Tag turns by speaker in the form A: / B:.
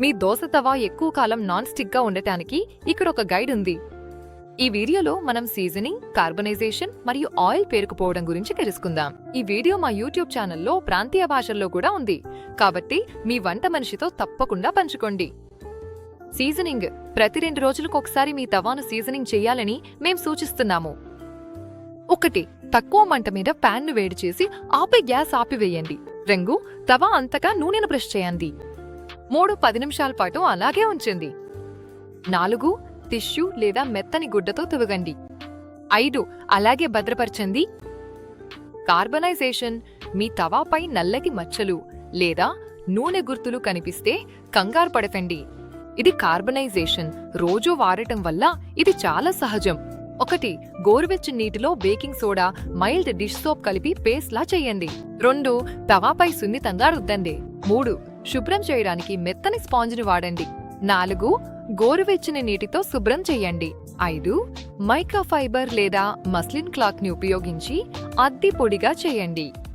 A: మీ దోశ తవా ఎక్కువ కాలం నాన్ స్టిక్గా ఉండటానికి ఇక్కడ ఒక గైడ్ ఉంది. ఈ వీడియోలో మనం సీజనింగ్ కార్బనైజేషన్ మరియు ఆయిల్ పేరుకుపోవడం గురించి తెలుసుకుందాం. ఈ వీడియో మా యూట్యూబ్ ఛానల్లో ప్రాంతీయ భాషల్లో కూడా ఉంది. కాబట్టి మీ వంట మనిషితో తప్పకుండా పంచుకోండి. సీజనింగ్ ప్రతి రెండు రోజులకు ఒకసారి మీ తవాను సీజనింగ్ చేయాలని మేం సూచిస్తున్నాము. ఒకటి తక్కువ మంట మీద ప్యాన్ను వేడి చేసి ఆపై గ్యాస్ ఆపివేయండి. రంగు తవా అంతగా నూనెను బ్రష్ చేయండి. మూడు పది నిమిషాల పాటు అలాగే ఉంచండి. నాలుగు టిష్యూ లేదా మెత్తని గుడ్డతో తువగండి ఐదు అలాగే భద్రపరచండి. కార్బనైజేషన్ మీ తవాపై నల్లటి మచ్చలు లేదా నూనె గుర్తులు కనిపిస్తే కంగారు పడకండి. ఇది కార్బనైజేషన్. రోజూ వాడటం వల్ల ఇది చాలా సహజం. ఒకటి గోరువెచ్చని నీటిలో baking soda mild dish soap కలిపి పేస్ట్లా చేయండి. రెండు తవాపై సున్నితంగా రుద్దండి. మూడు శుభ్రం చేయడానికి మెత్తని స్పాంజ్ని వాడండి. నాలుగు గోరువెచ్చని నీటితో శుభ్రం చేయండి. ఐదు మైక్రోఫైబర్ లేదా మస్లిన్ క్లాత్ని ఉపయోగించి అద్ది పొడిగా చేయండి.